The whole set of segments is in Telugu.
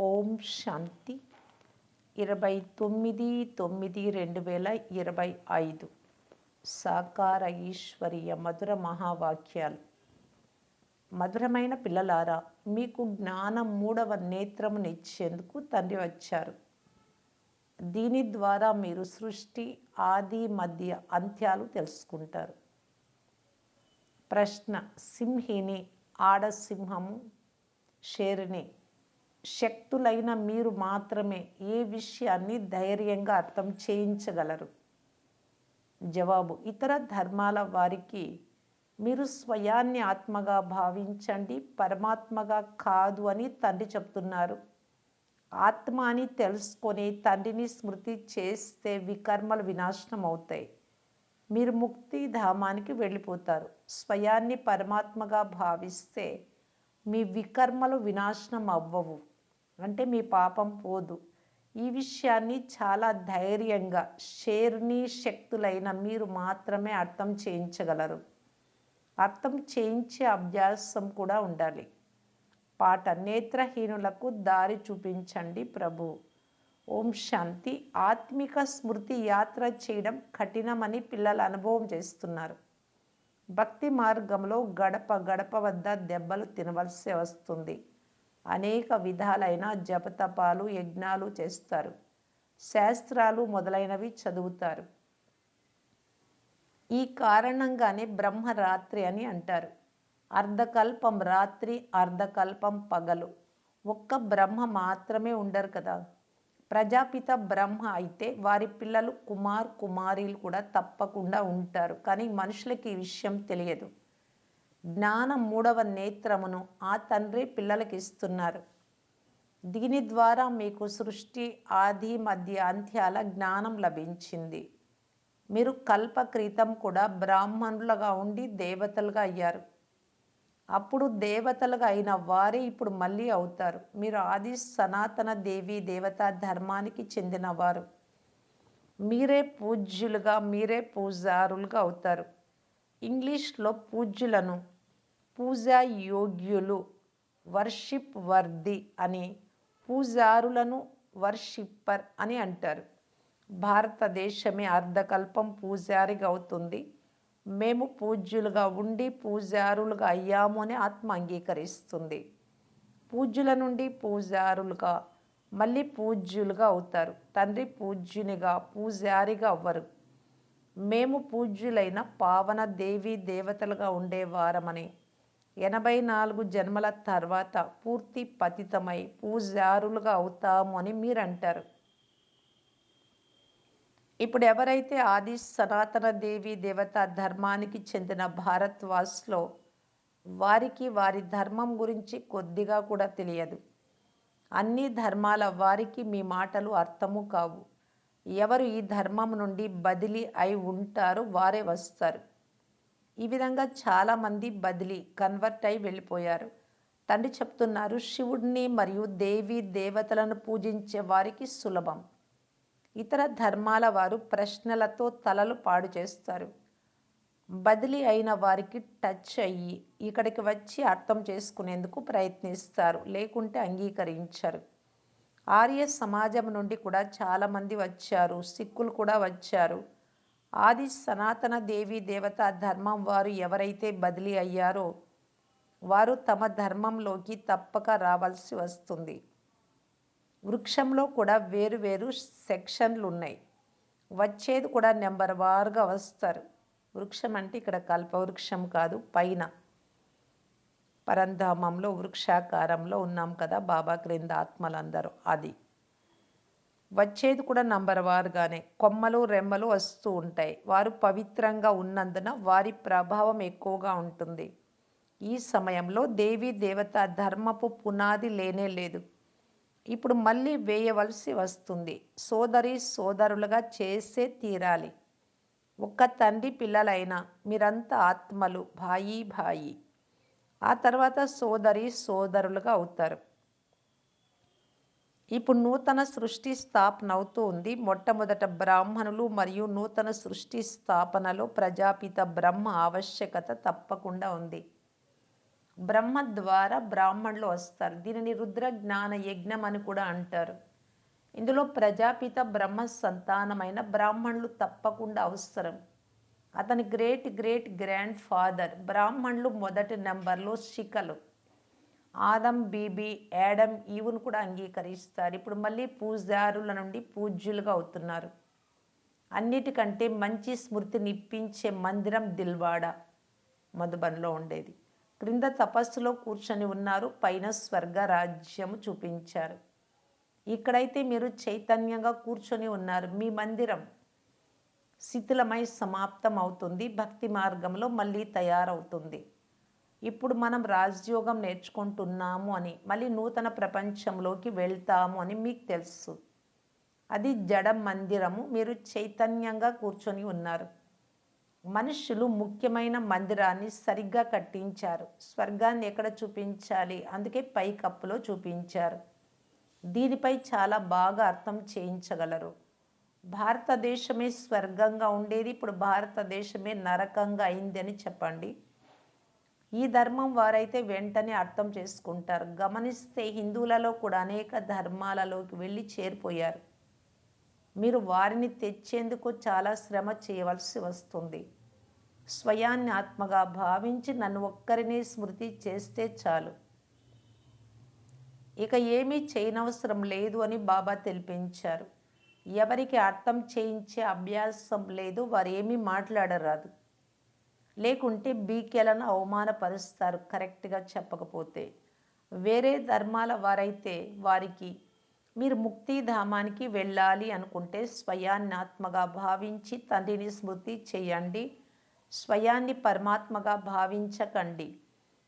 ఓం శాంతి. ఇరవై తొమ్మిది తొమ్మిది రెండు వేల ఇరవై ఐదు. సాకార ఈశ్వరీయ మధుర మహావాక్యాలు. మధురమైన పిల్లలారా మీకు జ్ఞానం మూడవ నేత్రమునిచ్చేందుకు తండ్రి వచ్చారు. దీని ద్వారా మీరు సృష్టి ఆది మధ్య అంత్యాలు తెలుసుకుంటారు. ప్రశ్న సింహిని ఆడసింహము షేరుని శక్తులైన మీరు మాత్రమే ఏ విషయాన్ని ధైర్యంగా అర్థం చేయించగలరు? జవాబు ఇతర ధర్మాల వారికి మీరు స్వయాన్ని ఆత్మగా భావించండి పరమాత్మగా కాదు అని తండ్రి చెప్తున్నారు. ఆత్మ అని తెలుసుకొని తండ్రిని స్మృతి చేస్తే వికర్మలు వినాశనం అవుతాయి. మీరు ముక్తి ధామానికి వెళ్ళిపోతారు. స్వయాన్ని పరమాత్మగా భావిస్తే మీ వికర్మలు వినాశనం అవ్వవు. అంటే మీ పాపం పోదు. ఈ విషయాన్ని చాలా ధైర్యంగా షేర్ని శక్తులైన మీరు మాత్రమే అర్థం చేయించగలరు. అర్థం చేయించే అభ్యాసం కూడా ఉండాలి. పాట నేత్రహీనులకు దారి చూపించండి ప్రభు. ఓం శాంతి. ఆత్మిక స్మృతి యాత్ర చేయడం కఠినమని పిల్లలు అనుభవం చేస్తున్నారు. భక్తి మార్గంలో గడప గడప వద్ద దెబ్బలు తినవలసి వస్తుంది. అనేక విధాలైన జపతపాలు యజ్ఞాలు చేస్తారు. శాస్త్రాలు మొదలైనవి చదువుతారు. ఈ కారణంగానే బ్రహ్మరాత్రి అని అంటారు. అర్ధకల్పం రాత్రి అర్ధకల్పం పగలు. ఒక్క బ్రహ్మ మాత్రమే ఉండరు కదా. ప్రజాపిత బ్రహ్మ అయితే వారి పిల్లలు కుమార్ కుమారీలు కూడా తప్పకుండా ఉంటారు. కానీ మనుషులకి ఈ విషయం తెలియదు. జ్ఞానం మూడవ నేత్రమును ఆ తండ్రి పిల్లలకి ఇస్తున్నారు దీని ద్వారా మీకు సృష్టి ఆది మధ్య అంత్యాల జ్ఞానం లభించింది. మీరు కల్పక్రీతం కూడా బ్రాహ్మణులుగా ఉండి దేవతలుగా అయ్యారు. అప్పుడు దేవతలుగా అయిన వారే ఇప్పుడు మళ్ళీ అవుతారు. మీరు ఆది సనాతన దేవి దేవతా ధర్మానికి చెందినవారు. మీరే పూజ్యులుగా మీరే పూజారులుగా అవుతారు. ఇంగ్లీష్లో పూజ్యులను పూజా యోగ్యులు వర్షిప్ వర్ది అని పూజారులను వర్షిప్పర్ అని అంటారు. భారతదేశమే అర్ధకల్పం పూజారిగా అవుతుంది. మేము పూజ్యులుగా ఉండి పూజారులుగా అయ్యాము అని ఆత్మ అంగీకరిస్తుంది. పూజ్యుల నుండి పూజారులుగా మళ్ళీ పూజ్యులుగా అవుతారు. తండ్రి పూజ్యునిగా పూజారిగా అవ్వరు. మేము పూజ్యులైన పావన దేవీ దేవతలుగా ఉండేవారమని ఎనభై నాలుగు జన్మల తర్వాత పూర్తి పతితమై పూజారులుగా అవుతాము అని మీరు అంటారు ఇప్పుడు ఎవరైతే ఆది సనాతన దేవి దేవత ధర్మానికి చెందిన భారత్వాస్లో వారికి వారి ధర్మం గురించి కొద్దిగా కూడా తెలియదు. అన్ని ధర్మాల వారికి మీ మాటలు అర్థము కావు. ఎవరు ఈ ధర్మం నుండి బదిలీ అయి ఉంటారో వారే వస్తారు. ఈ విధంగా చాలామంది బదిలీ కన్వర్ట్ అయి వెళ్ళిపోయారు. తండ్రి చెప్తున్నారు శివుడిని మరియు దేవి దేవతలను పూజించే వారికి సులభం. ఇతర ధర్మాల వారు ప్రశ్నలతో తలలు పాడు చేస్తారు. బదిలీ అయిన వారికి టచ్ అయ్యి ఇక్కడికి వచ్చి అర్థం చేసుకునేందుకు ప్రయత్నిస్తారు లేకుంటే అంగీకరించరు. ఆర్య సమాజం నుండి కూడా చాలామంది వచ్చారు సిక్కులు కూడా వచ్చారు. ఆది సనాతన దేవి దేవత ధర్మం వారు ఎవరైతే బదిలీ అయ్యారో వారు తమ ధర్మంలోకి తప్పక రావాల్సి వస్తుంది. వృక్షంలో కూడా వేరు వేరు సెక్షన్లు ఉన్నాయి. వచ్చేది కూడా నెంబర్ వారుగా వస్తారు. వృక్షం అంటే ఇక్కడ కల్పవృక్షం కాదు పైన. పరంధామంలో వృక్షాకారంలో ఉన్నాం కదా బాబా క్రింద ఆత్మలందరూ. అది. వచ్చేది కూడా నంబర్ వారుగానే కొమ్మలు రెమ్మలు వస్తూ ఉంటాయి. వారు పవిత్రంగా ఉన్నందున వారి ప్రభావం ఎక్కువగా ఉంటుంది. ఈ సమయంలో దేవి దేవత ధర్మపు పునాది లేనే లేదు. ఇప్పుడు మళ్ళీ వేయవలసి వస్తుంది. సోదరి సోదరులుగా చేసే తీరాలి. ఒక్క తండ్రి పిల్లలైన మీరంతా ఆత్మలు. భాయి భాయి. ఆ తర్వాత సోదరి సోదరులుగా అవుతారు. ఇప్పుడు నూతన సృష్టి స్థాపన అవుతూ ఉంది. మొట్టమొదట బ్రాహ్మణులు మరియు నూతన సృష్టి స్థాపనలో ప్రజాపిత బ్రహ్మ ఆవశ్యకత తప్పకుండా ఉంది. బ్రహ్మ ద్వారా బ్రాహ్మణులు వస్తారు. దీనిని రుద్ర జ్ఞాన యజ్ఞం అని కూడా అంటారు. ఇందులో ప్రజాపిత బ్రహ్మ సంతానమైన బ్రాహ్మణులు తప్పకుండా అవసరం. అతని గ్రేట్ గ్రేట్ గ్రాండ్ ఫాదర్ బ్రాహ్మణులు మొదటి నెంబర్లో శిఖలు. ఆదం బీబీ యాడమ్ ఈవును కూడా అంగీకరిస్తారు. ఇప్పుడు మళ్ళీ పూజారుల నుండి పూజ్యులుగా అవుతున్నారు. అన్నిటికంటే మంచి స్మృతిని ఇప్పించే మందిరం దిల్వాడ మధుబన్లో ఉండేది. క్రింద తపస్సులో కూర్చొని ఉన్నారు. పైన స్వర్గ రాజ్యము చూపించారు. ఇక్కడైతే మీరు చైతన్యంగా కూర్చొని ఉన్నారు. మీ మందిరం శిథిలమై సమాప్తం అవుతుంది భక్తి మార్గంలో మళ్ళీ తయారవుతుంది. ఇప్పుడు మనం రాజయోగం నేర్చుకుంటున్నాము అని మళ్ళీ నూతన ప్రపంచంలోకి వెళ్తాము అని మీకు తెలుసు. అది జడ మందిరము మీరు చైతన్యంగా కూర్చొని ఉన్నారు. మనుషులు ముఖ్యమైన మందిరాన్ని సరిగ్గా కట్టించారు. స్వర్గాన్ని ఎక్కడ చూపించాలి? అందుకే పై కప్పులో చూపించారు. దీనిపై చాలా బాగా అర్థం చేయించగలరు. భారతదేశమే స్వర్గంగా ఉండేది ఇప్పుడు భారతదేశమే నరకంగా అయింది అని చెప్పండి. ఈ ధర్మం వారైతే వెంటనే అర్థం చేసుకుంటారు. గమనిస్తే హిందువులలో కూడా అనేక ధర్మాలలోకి వెళ్ళి చేరిపోయారు. మీరు వారిని తెచ్చేందుకు చాలా శ్రమ చేయవలసి వస్తుంది. స్వయాన్ని ఆత్మగా భావించి నన్ను ఒక్కరిని స్మృతి చేస్తే చాలు. ఇక ఏమీ చేయనవసరం లేదు అని బాబా తెలిపించారు. ఎవరికి అర్థం చేయించే అభ్యాసం లేదు వారు ఏమీ మాట్లాడరాదు. లేకుంటే బీకెలను అవమానపరుస్తారు కరెక్ట్గా చెప్పకపోతే. వేరే ధర్మాల వారైతే వారికి మీరు ముక్తిధామానికి వెళ్ళాలి అనుకుంటే స్వయాన్నాత్మగా భావించి తండ్రిని స్మృతి చేయండి. స్వయాన్ని పరమాత్మగా భావించకండి.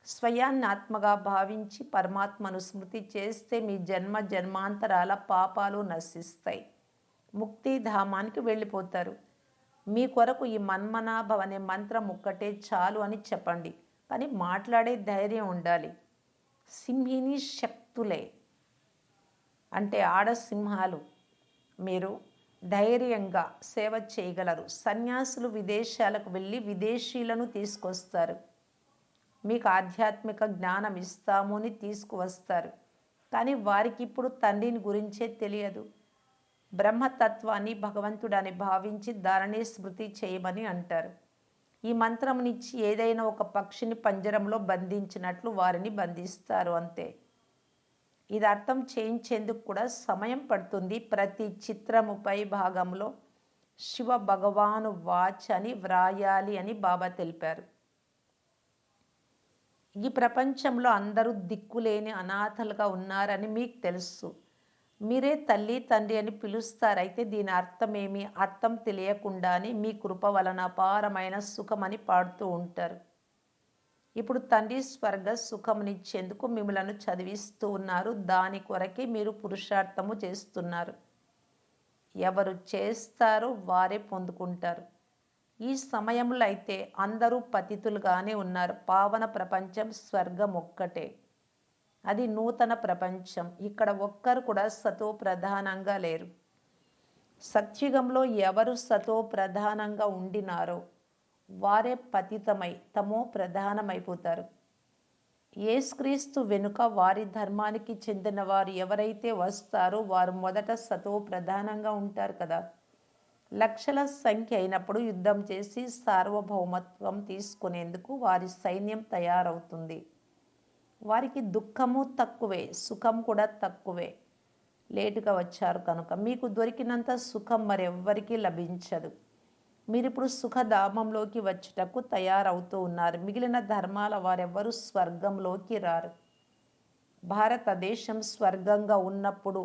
స్వయాన్నాత్మగా భావించి పరమాత్మను స్మృతి చేస్తే మీ జన్మ జన్మాంతరాల పాపాలు నశిస్తాయి. ముక్తిధామానికి వెళ్ళిపోతారు. మీ కొరకు ఈ మన్మనాభం అనే మంత్రం ఒక్కటే చాలు అని చెప్పండి. కానీ మాట్లాడే ధైర్యం ఉండాలి. సింహిని శక్తులే. అంటే ఆడసింహాలు. మీరు ధైర్యంగా సేవ చేయగలరు. సన్యాసులు విదేశాలకు వెళ్ళి విదేశీలను తీసుకొస్తారు. మీకు ఆధ్యాత్మిక జ్ఞానం ఇస్తాము అని తీసుకువస్తారు. కానీ వారికి ఇప్పుడు తండ్రిని గురించే తెలియదు. బ్రహ్మతత్వాన్ని భగవంతుడని భావించి దానిని స్మృతి చేయమని అంటారు. ఈ మంత్రమునిచ్చి ఏదైనా ఒక పక్షిని పంజరంలో బంధించినట్లు వారిని బంధిస్తారు అంతే. ఇది అర్థం చేయించేందుకు కూడా సమయం పడుతుంది. ప్రతి చిత్రముపై భాగంలో శివ భగవాను వాచ్ అని వ్రాయాలి అని బాబా తెలిపారు. ఈ ప్రపంచంలో అందరూ దిక్కులేని అనాథలుగా ఉన్నారని మీకు తెలుసు. మీరే తల్లి తండ్రి అని పిలుస్తారైతే దీని అర్థమేమి అర్థం తెలియకుండానే మీ కృప వలన అపారమైన సుఖమని పాడుతూ ఉంటారు. ఇప్పుడు తండ్రి స్వర్గ సుఖమునిచ్చేందుకు మిమ్మలను చదివిస్తూ ఉన్నారు. దాని కొరకే మీరు పురుషార్థము చేస్తున్నారు. ఎవరు చేస్తారో వారే పొందుకుంటారు. ఈ సమయంలో అయితే అందరూ పతితులుగానే ఉన్నారు. పావన ప్రపంచం స్వర్గం ఒక్కటే. అది నూతన ప్రపంచం. ఇక్కడ ఒక్కరు కూడా సతో ప్రధానంగా లేరు. సత్యుగంలో ఎవరు సతో ప్రధానంగా ఉండినారో వారే పతితమై తమో ప్రధానమైపోతారు. ఏసుక్రీస్తు వెనుక వారి ధర్మానికి చెందిన వారు ఎవరైతే వస్తారో వారు మొదట సతో ప్రధానంగా ఉంటారు కదా. లక్షల సంఖ్య అయినప్పుడు యుద్ధం చేసి సార్వభౌమత్వం తీసుకునేందుకు వారి సైన్యం తయారవుతుంది. వారికి దుఃఖము తక్కువే సుఖం కూడా తక్కువే. లేటుగా వచ్చారు కనుక మీకు దొరికినంత సుఖం మరెవ్వరికీ లభించదు. మీరు ఇప్పుడు సుఖధామంలోకి వచ్చుటకు తయారవుతూ ఉన్నారు. మిగిలిన ధర్మాల వారెవ్వరూ స్వర్గంలోకి రారు. భారతదేశం స్వర్గంగా ఉన్నప్పుడు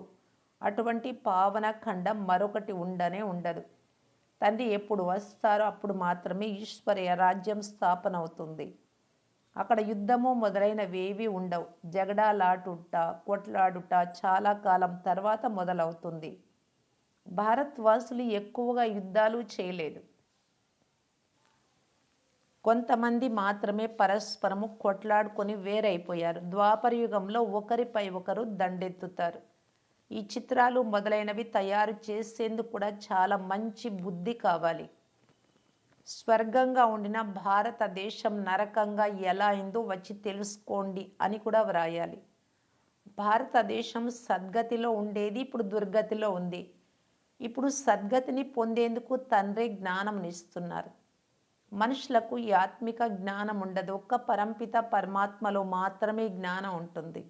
అటువంటి పావన ఖండం మరొకటి ఉండనే ఉండదు. తండ్రి ఎప్పుడు వస్తారో అప్పుడు మాత్రమే ఈశ్వరీయ రాజ్యం స్థాపన అవుతుంది అక్కడ యుద్ధము మొదలైనవేవి ఉండవు. జగడాలాడుట కొట్లాడుట చాలా కాలం తర్వాత మొదలవుతుంది. భారత్వాసులు ఎక్కువగా యుద్ధాలు చేయలేదు. కొంతమంది మాత్రమే పరస్పరము కొట్లాడుకొని వేరైపోయారు. ద్వాపర యుగంలో ఒకరిపై ఒకరు దండెత్తుతారు. ఈ చిత్రాలు మొదలైనవి తయారు చేసేందుకు కూడా చాలా మంచి బుద్ధి కావాలి. స్వర్గంగా ఉండిన భారతదేశం నరకంగా ఎలా అయిందో వచ్చి తెలుసుకోండి అని కూడా వ్రాయాలి. భారతదేశం సద్గతిలో ఉండేది ఇప్పుడు దుర్గతిలో ఉంది. ఇప్పుడు సద్గతిని పొందేందుకు తండ్రి జ్ఞానంనిస్తున్నారు మనుషులకు ఈ ఆత్మిక జ్ఞానం ఉండదు. ఒక్క పరంపిత పరమాత్మలో మాత్రమే జ్ఞానం ఉంటుంది.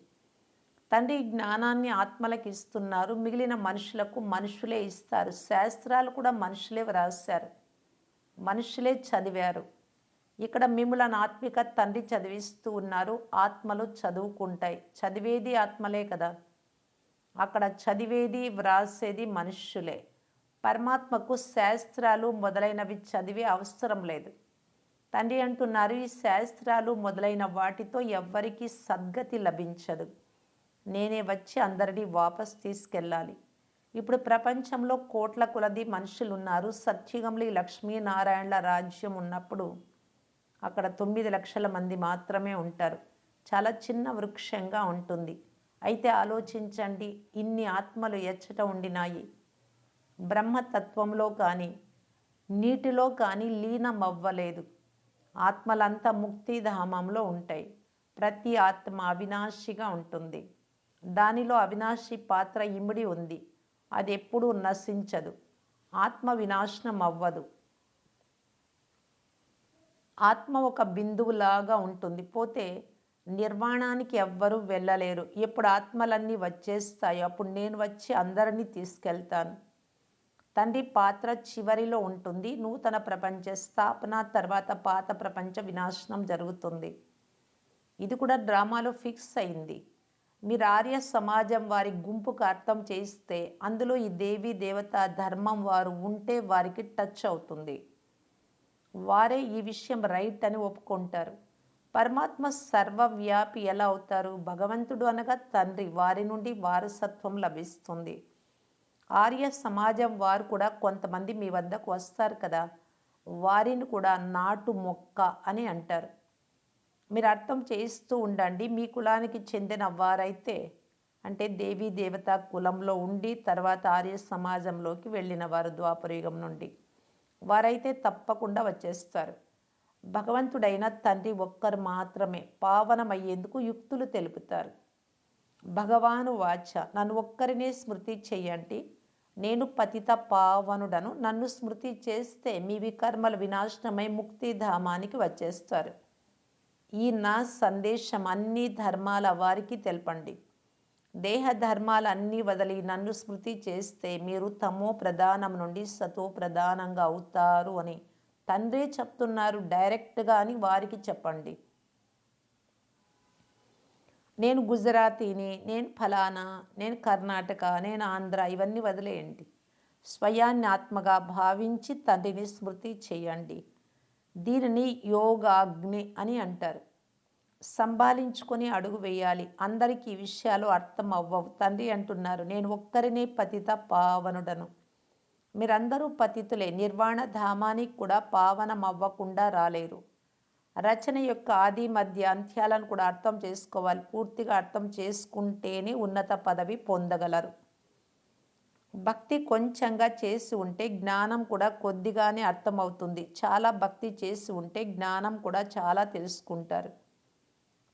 తండ్రి జ్ఞానాన్ని ఆత్మలకు ఇస్తున్నారు. మిగిలిన మనుషులకు మనుషులే ఇస్తారు. శాస్త్రాలు కూడా మనుషులే వ్రాశారు. మనుషులే చదివారు. ఇక్కడ మిమ్మలను ఆత్మిక తండ్రి చదివిస్తూ ఉన్నారు. ఆత్మలు చదువుకుంటాయి. చదివేది ఆత్మలే కదా. అక్కడ చదివేది వ్రాసేది మనుష్యులే పరమాత్మకు శాస్త్రాలు మొదలైనవి చదివే అవసరం లేదు. తండ్రి అంటున్నారు ఈ శాస్త్రాలు మొదలైన వాటితో ఎవ్వరికీ సద్గతి లభించదు. నేనే వచ్చి అందరినీ వాపస్ తీసుకెళ్ళాలి. ఇప్పుడు ప్రపంచంలో కోట్ల కొలది మనుషులు ఉన్నారు సత్యుగంలో ఈ లక్ష్మీనారాయణల రాజ్యం ఉన్నప్పుడు అక్కడ తొమ్మిది లక్షల మంది మాత్రమే ఉంటారు. చాలా చిన్న వృక్షంగా ఉంటుంది. అయితే ఆలోచించండి ఇన్ని ఆత్మలు ఎచ్చట ఉండినాయి. బ్రహ్మతత్వంలో కానీ నీటిలో కానీ లీనం అవ్వలేదు ఆత్మలంతా ముక్తిధామంలో ఉంటాయి. ప్రతి ఆత్మ అవినాశిగా ఉంటుంది. దానిలో అవినాశి పాత్ర ఇమిడి ఉంది. అది ఎప్పుడూ నశించదు. ఆత్మ వినాశనం అవ్వదు ఆత్మ ఒక బిందువులాగా ఉంటుంది. పోతే నిర్వాణానికి ఎవ్వరూ వెళ్ళలేరు. ఎప్పుడు ఆత్మలన్నీ వచ్చేస్తాయి అప్పుడు నేను వచ్చి అందరినీ తీసుకెళ్తాను. తండ్రి పాత్ర చివరిలో ఉంటుంది. నూతన ప్రపంచ స్థాపన తర్వాత పాత ప్రపంచ వినాశనం జరుగుతుంది. ఇది కూడా డ్రామాలో ఫిక్స్ అయింది. మీరు ఆర్య సమాజం వారి గుంపుకు అర్థం చేస్తే అందులో ఈ దేవీ దేవత ధర్మం వారు ఉంటే వారికి టచ్ అవుతుంది. వారే ఈ విషయం రైట్ అని ఒప్పుకుంటారు. పరమాత్మ సర్వవ్యాపి ఎలా అవుతారు? భగవంతుడు అనగా తండ్రి వారి నుండి వారసత్వం లభిస్తుంది. ఆర్య సమాజం వారు కూడా కొంతమంది మీ వద్దకు వస్తారు కదా? వారిని కూడా నాటు మొక్క అని అంటారు. మీరు అర్థం చేయిస్తూ ఉండండి. మీ కులానికి చెందిన వారైతే అంటే దేవీ దేవత కులంలో ఉండి తర్వాత ఆర్య సమాజంలోకి వెళ్ళిన వారు ద్వాపరయుగం నుండి. వారైతే తప్పకుండా వచ్చేస్తారు. భగవంతుడైన తండ్రి ఒక్కరు మాత్రమే పావనమయ్యేందుకు యుక్తులు తెలుపుతారు. భగవాను వాచ నన్ను ఒక్కరినే స్మృతి చెయ్యండి నేను పతిత పావనుడను. నన్ను స్మృతి చేస్తే మీ వికర్మలు వినాశనమై ముక్తిధామానికి వచ్చేస్తారు. ఈ నా సందేశం అన్ని ధర్మాల వారికి తెలపండి. దేహ ధర్మాలన్నీ వదిలి నన్ను స్మృతి చేస్తే మీరు తమో ప్రధానం నుండి సతో ప్రధానంగా అవుతారు అని తండ్రే చెప్తున్నారు డైరెక్ట్గా అని వారికి చెప్పండి. నేను గుజరాతీని నేను ఫలానా నేను కర్ణాటక నేను ఆంధ్ర ఇవన్నీ వదిలేయండి. స్వయాన్ని ఆత్మగా భావించి తండ్రిని స్మృతి చేయండి. దీనిని యోగాగ్ని అని అంటారు. సంభాలించుకొని అడుగు వేయాలి. అందరికీ ఈ విషయాలు అర్థం అవ్వవు తండ్రి అంటున్నారు నేను ఒక్కరినే పతిత పావనుడను. మీరందరూ పతితులే. నిర్వాణ ధామానికి కూడా పావనం అవ్వకుండా రాలేరు. రచన యొక్క ఆది మధ్య అంత్యాలను కూడా అర్థం చేసుకోవాలి. పూర్తిగా అర్థం చేసుకుంటేనే ఉన్నత పదవి పొందగలరు. భక్తి కొంచెంగా చేసి ఉంటే జ్ఞానం కూడా కొద్దిగానే అర్థమవుతుంది. చాలా భక్తి చేసి ఉంటే జ్ఞానం కూడా చాలా తెలుసుకుంటారు.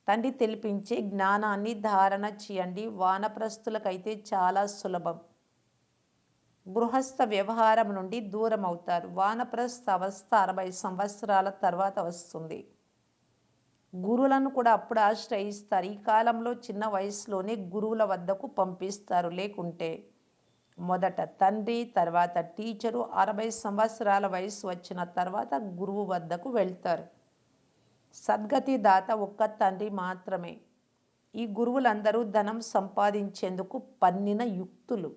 తండ్రి తెలిపించే జ్ఞానాన్ని ధారణ చేయండి. వానప్రస్తులకైతే చాలా సులభం. గృహస్థ వ్యవహారం నుండి దూరం అవుతారు. వానప్రస్థ అవస్థ అరవై సంవత్సరాల తర్వాత వస్తుంది. గురువులను కూడా అప్పుడు ఆశ్రయిస్తారు. ఈ కాలంలో చిన్న వయసులోనే గురువుల వద్దకు పంపిస్తారు లేకుంటే. మొదట తండ్రి తర్వాత టీచరు అరవై సంవత్సరాల వయసు వచ్చిన తర్వాత గురువు వద్దకు వెళ్తారు. సద్గతి దాత ఒక్క తండ్రి మాత్రమే. ఈ గురువులందరూ ధనం సంపాదించేందుకు పన్నిన యుక్తులు.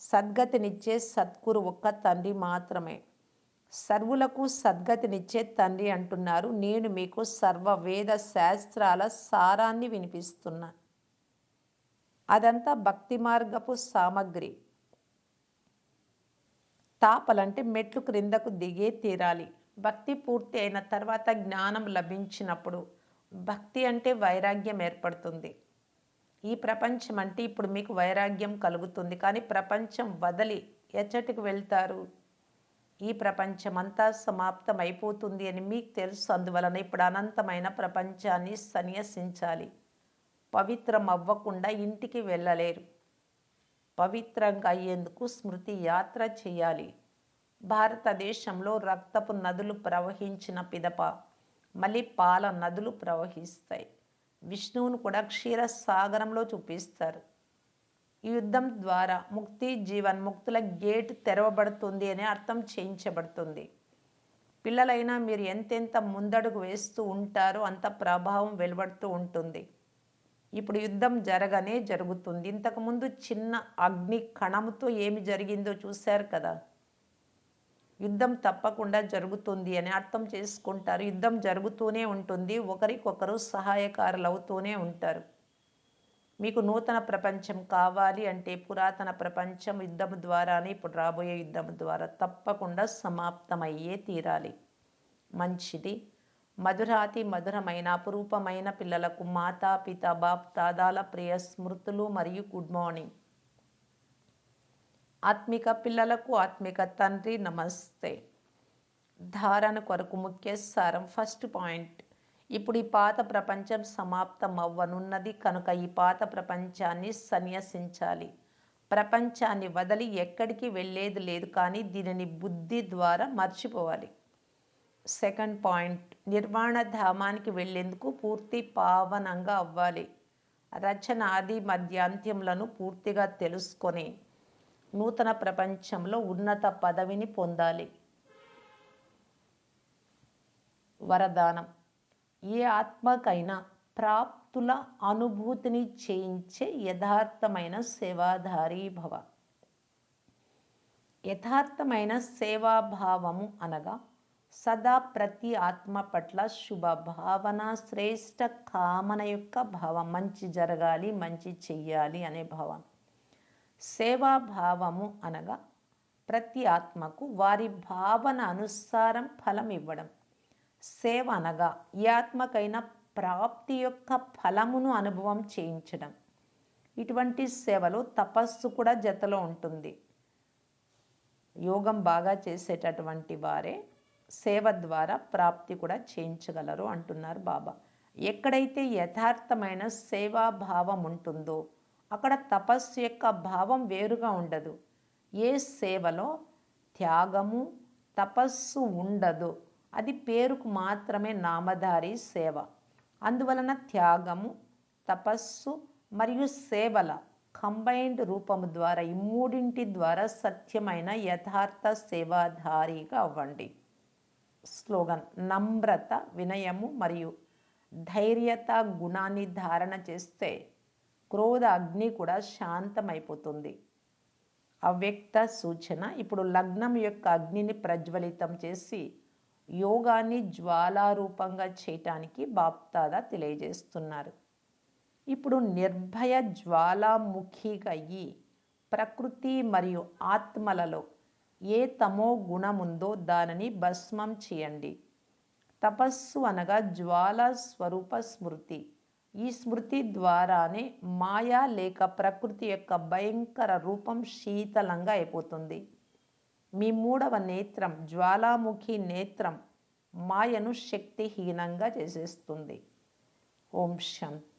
సద్గతినిచ్చే సద్గురు ఒక్క తండ్రి మాత్రమే. సర్వులకు సద్గతినిచ్చే తండ్రి అంటున్నారు. నేను మీకు సర్వ వేద శాస్త్రాల సారాన్ని వినిపిస్తున్నా. అదంతా భక్తి మార్గపు సామగ్రి. తాపలంటే మెట్లు క్రిందకు దిగే తీరాలి. భక్తి పూర్తి అయిన తర్వాత జ్ఞానం లభించినప్పుడు భక్తి అంటే వైరాగ్యం ఏర్పడుతుంది. ఈ ప్రపంచం అంటే ఇప్పుడు మీకు వైరాగ్యం కలుగుతుంది. కానీ ప్రపంచం వదలి ఎచ్చటికి వెళ్తారు. ఈ ప్రపంచం అంతా సమాప్తం అయిపోతుంది అని మీకు తెలుసు. అందువలన ఇప్పుడు అనంతమైన ప్రపంచాన్ని సన్యసించాలి. పవిత్రం అవ్వకుండా ఇంటికి వెళ్ళలేరు. పవిత్రంగా అయ్యేందుకు స్మృతి యాత్ర చేయాలి. భారతదేశంలో రక్తపు నదులు ప్రవహించిన పిదప మళ్ళీ పాల నదులు ప్రవహిస్తాయి. విష్ణువును కూడా క్షీరసాగరంలో చూపిస్తారు. ఈ యుద్ధం ద్వారా ముక్తి జీవన్ ముక్తుల గేట్ తెరవబడుతుంది అని అర్థం చేయించబడుతుంది. పిల్లలైనా మీరు ఎంతెంత ముందడుగు వేస్తూ ఉంటారో అంత ప్రభావం వెలువడుతూ ఉంటుంది. ఇప్పుడు యుద్ధం జరగనే జరుగుతుంది. ఇంతకుముందు చిన్న అగ్ని కణముతో ఏమి జరిగిందో చూశారు కదా? యుద్ధం తప్పకుండా జరుగుతుంది అని అర్థం చేసుకుంటారు. యుద్ధం జరుగుతూనే ఉంటుంది. ఒకరికొకరు సహాయకారులు అవుతూనే ఉంటారు. మీకు నూతన ప్రపంచం కావాలి అంటే పురాతన ప్రపంచం యుద్ధం ద్వారానే ఇప్పుడు రాబోయే యుద్ధం ద్వారా తప్పకుండా సమాప్తమయ్యే తీరాలి. మంచిది. మధురాతి మధురమైన అపురూపమైన పిల్లలకు మాతా పిత బాప్ తాదాల ప్రియ స్మృతులు మరియు గుడ్ మార్నింగ్. ఆత్మిక పిల్లలకు ఆత్మిక తండ్రి నమస్తే. ధారణ కొరకు ముఖ్య సారం ఫస్ట్ పాయింట్. ఇప్పుడు ఈ పాత ప్రపంచం సమాప్తం అవ్వనున్నది కనుక ఈ పాత ప్రపంచాన్ని సన్యసించాలి. ప్రపంచాన్ని వదిలి ఎక్కడికి వెళ్ళేది లేదు కానీ దీనిని బుద్ధి ద్వారా మర్చిపోవాలి. Second point. నిర్వాణ ధామానికి వెళ్ళేందుకు పూర్తి పావనంగా అవ్వాలి. రచన ఆది మధ్యాంత్యములను పూర్తిగా తెలుసుకొని నూతన ప్రపంచంలో ఉన్నత పదవిని పొందాలి. వరదానం. ఏ ఆత్మకైనా ప్రాప్తుల అనుభూతిని చేయించే యథార్థమైన సేవాధారీ భవ. యథార్థమైన సేవాభావము అనగా సదా ప్రతి ఆత్మ పట్ల శుభ భావన శ్రేష్ట కామన యొక్క భావం. మంచి జరగాలి మంచి చెయ్యాలి అనే భావం. సేవాభావము అనగా ప్రతి ఆత్మకు వారి భావన అనుసారం ఫలం ఇవ్వడం. సేవ అనగా ఈ ఆత్మకైనా ప్రాప్తి యొక్క ఫలమును అనుభవం చేయించడం. ఇటువంటి సేవలో తపస్సు కూడా జతలో ఉంటుంది. యోగం బాగా చేసేటటువంటి వారే సేవ ద్వారా ప్రాప్తి కూడా చేయించగలరు అంటున్నారు బాబా. ఎక్కడైతే యథార్థమైన సేవాభావం ఉంటుందో అక్కడ తపస్సు యొక్క భావం వేరుగా ఉండదు. ఏ సేవలో త్యాగము తపస్సు ఉండదు. అది పేరుకు మాత్రమే నామధారి సేవ. అందువలన త్యాగము తపస్సు మరియు సేవల కంబైన్డ్ రూపము ద్వారా ఈ మూడింటి ద్వారా సత్యమైన యథార్థ సేవాధారిగా అవ్వండి. స్లోగన్. నమ్రత వినయము మరియు ధైర్యత గుణాన్ని ధారణ చేస్తే క్రోధ అగ్ని కూడా శాంతమైపోతుంది. అవ్యక్త సూచన. ఇప్పుడు లగ్నం యొక్క అగ్నిని ప్రజ్వలితం చేసి యోగాన్ని జ్వాలారూపంగా చేయటానికి బాప్తాదా తెలియజేస్తున్నారు. ఇప్పుడు నిర్భయ జ్వాలాముఖిగా అయ్యి ప్రకృతి మరియు ఆత్మలలో ఏ తమో గుణముందో దానిని భస్మం చేయండి. తపస్సు అనగా జ్వాల స్వరూప స్మృతి. ఈ స్మృతి ద్వారానే మాయా లేక ప్రకృతి యొక్క భయంకర రూపం శీతలంగా అయిపోతుంది. మీ మూడవ నేత్రం జ్వాలాముఖి నేత్రం మాయను శక్తిహీనంగా చేసేస్తుంది. ఓం శాంతి.